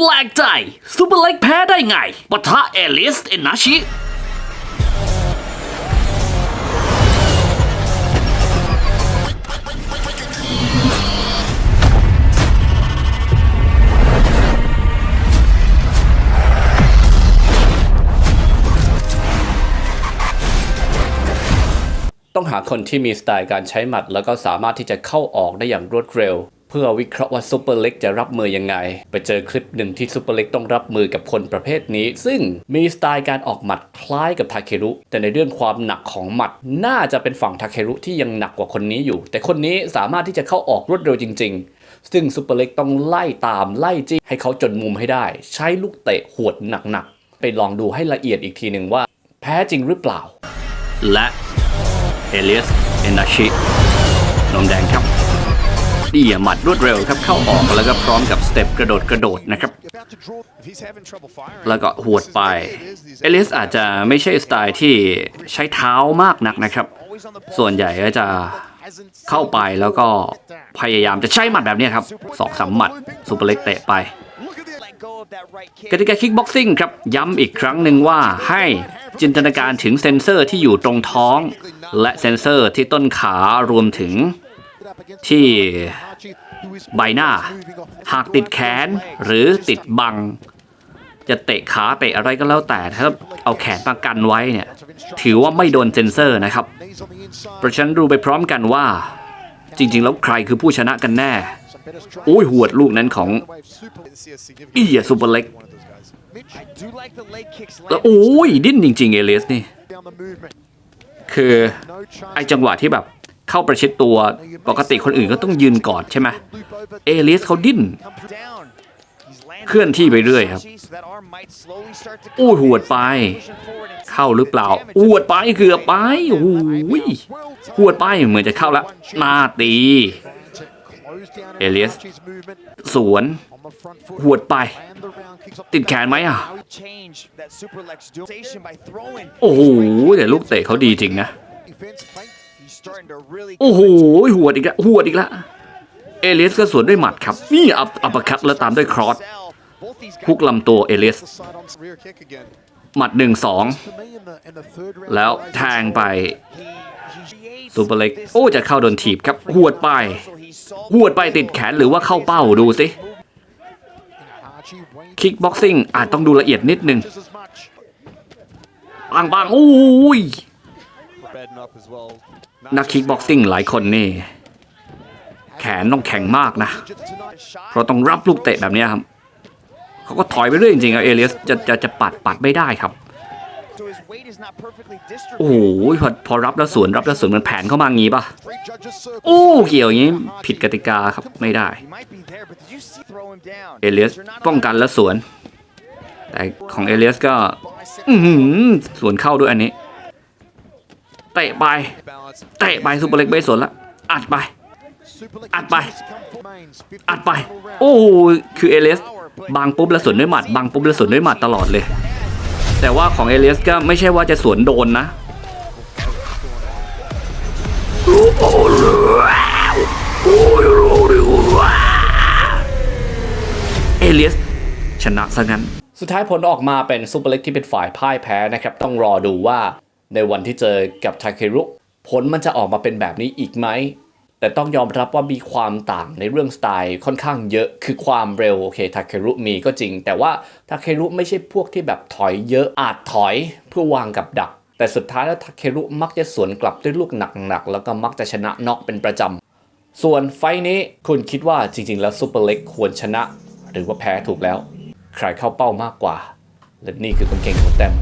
แปลกใจซูเปอร์เล็กแพ้ได้ไงปะทะเอลิสเอนาชิต้องหาคนที่มีสไตล์การใช้หมัด แล้วก็สามารถที่จะเข้าออกได้อย่างรวดเร็ว เพื่อวิเคราะห์ว่าซูเปอร์เล็กจะรับมือยังไง ไปเจอคลิปหนึ่งที่ซูเปอร์เล็กต้องรับมือกับคนประเภทนี้ ซึ่งมีสไตล์การออกหมัดคล้ายกับทาเครุแต่ในเรื่องความหนักของหมัด น่าจะเป็นฝั่งทาเครุที่ยังหนักกว่าคนนี้อยู่ แต่คนนี้สามารถที่จะเข้าออกรวดเร็วจริง ๆ ซึ่งซูเปอร์เล็กต้องไล่ตามไล่จี้ให้เขาจนมุมให้ได้ ใช้ลูกเตะหวดหนักๆไปลองดูให้ละเอียดอีกทีหนึ่งว่า แพ้จริงหรือเปล่า และเอเลียสเอนาชินมแดงครับ เดี่ยหมัดรวดเร็วครับเข้าออกแล้วก็พร้อมกับสเต็ปกระโดดกระโดดนะครับ แล้วก็หวดไป เอลียสอาจจะไม่ใช่สไตล์ที่ใช้เท้ามากนักนะครับ ส่วนใหญ่ก็จะเข้าไปแล้วก็พยายามจะใช้หมัดแบบนี้ครับสองสามหมัดซูเปอร์เล็กเตะไปกติกาคิกบ็อกซิ่งครับ ย้ำอีกครั้งหนึ่งว่าให้จินตนาการถึงเซ็นเซอร์ที่อยู่ตรงท้อง และเซ็นเซอร์ที่ต้นขารวมถึง ที่ใบหน้า หากติดแขนหรือติดบัง จะเตะขาเตะอะไรก็แล้วแต่ถ้าเอาแขนมากันไว้เนี่ยถือว่าไม่โดนเซ็นเซอร์นะครับ เพราะฉะนั้นดูไปพร้อมกันว่า จริง ๆ แล้วใครคือผู้ชนะกันแน่ โอ้ยหวดลูกนั้นของอียซูเปอร์เล็กแล้วโอ้ยดิ้นจริง ๆ เอเลสนี่ คือไอจังหวะที่แบบ เข้าประชิดตัวปกติคนอื่นก็ต้องยืนกอดใช่ไหมเอเลสเขาดิ้น เคลื่อนที่ไปเรื่อยครับ อู้หวดไป เข้าหรือเปล่าอวดไปเกือบไปโอ้ยหวดไปเหมือนจะเข้าแล้วหน้าตีเอลียสสวนหวดไป ติดแขนไหมอะ โอ้โหแต่ลูกเตะเขาดีจริงนะ โอ้โหหวดอีกแล้วหวดอีกแล้วเอเลียสก็สวนด้วยหมัดครับ นี่อัปอัปเปอร์คัตแล้วตามด้วยครอสฮุกลำตัวเอเลียสหมัดหนึ่งสองแล้วแทงไปซูเปอร์เล็กโอ้จะเข้าโดนถีบครับหวดไปหวดไปติดแขนหรือว่าเข้าเป้าดูสิคิกบ็อกซิ่งอาจต้องดูละเอียดนิดนึงปังปังๆอุ้ย นักคิกบ็อกซิ่งหลายคนนี่ แขนต้องแข็งมากนะ เพราะต้องรับลูกเตะแบบเนี้ยครับ เขาก็ถอยไปเรื่อยจริงๆอะเอเลียสจะจะจะปัดปัดไม่ได้ครับ โอ้โหพอพอรับแล้วสวนรับแล้วสวนมันแผนเข้ามางี้ป่ะ โอ้เกี่ยวอย่างนี้ผิดกติกาครับไม่ได้ เอเลียสป้องกันแล้วสวน แต่ของเอเลียสก็ อือหือสวนเข้าด้วยอันนี้ เตะไปเตะไปซูเปอร์เล็กไม่สนละอัดไป อัดไป อัดไป โอ้คือเอเลสบางปุ๊บแล้วสวนด้วยหมัดบางปุ๊บแล้วสวนด้วยหมัดตลอดเลย แต่ว่าของเอเลสก็ไม่ใช่ว่าจะสวนโดนนะเอเลียสชนะซะงั้น สุดท้ายผลออกมาเป็นซูเปอร์เล็กที่เป็นฝ่ายพ่ายแพ้นะครับ ต้องรอดูว่า ในวันที่เจอกับทาเครุผลมันจะออกมาเป็นแบบนี้อีกไหม แต่ต้องยอมรับว่ามีความต่างในเรื่องสไตล์ค่อนข้างเยอะ คือความเร็วโอเคทาเครุมีก็จริง แต่ว่าทาเครุไม่ใช่พวกที่แบบถอยเยอะอาจถอยเพื่อวางกับดัก แต่สุดท้ายแล้วทาเครุมักจะสวนกลับด้วยลูกหนักๆแล้วก็มักจะชนะน็อกเป็นประจำ ส่วนไฟนี้คุณคิดว่าจริงๆ แล้วซูเปอร์เล็กควรชนะ หรือว่าแพ้ถูกแล้ว ใครเข้าเป้ามากกว่า และนี่คือคนเก่งของแต้ม